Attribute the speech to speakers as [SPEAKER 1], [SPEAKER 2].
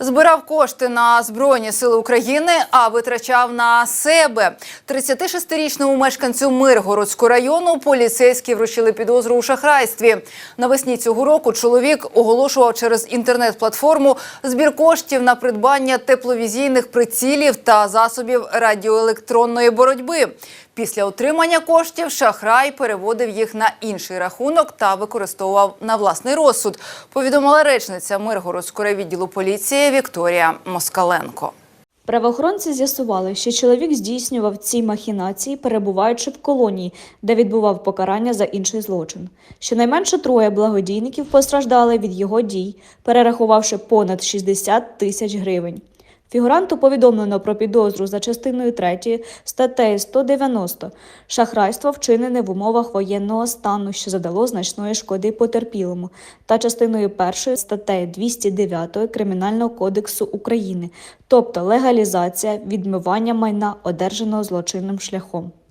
[SPEAKER 1] Збирав кошти на Збройні Сили України, а витрачав на себе. 36-річному мешканцю Миргородського району поліцейські вручили підозру у шахрайстві. Навесні цього року чоловік оголошував через інтернет-платформу збір коштів на придбання тепловізійних прицілів та засобів радіоелектронної боротьби. Після отримання коштів шахрай переводив їх на інший рахунок та використовував на власний розсуд. Повідомила речниця Миргородського відділу поліції Вікторія Москаленко.
[SPEAKER 2] Правоохоронці з'ясували, що чоловік здійснював ці махінації, перебуваючи в колонії, де відбував покарання за інший злочин. Щонайменше троє благодійників постраждали від його дій, перерахувавши понад 60 тисяч гривень. Фігуранту повідомлено про підозру за частиною 3 статтею 190 шахрайство вчинене в умовах воєнного стану, що задало значної шкоди потерпілому, та частиною 1 статтею 209 Кримінального кодексу України, тобто легалізація відмивання майна, одержаного злочинним шляхом.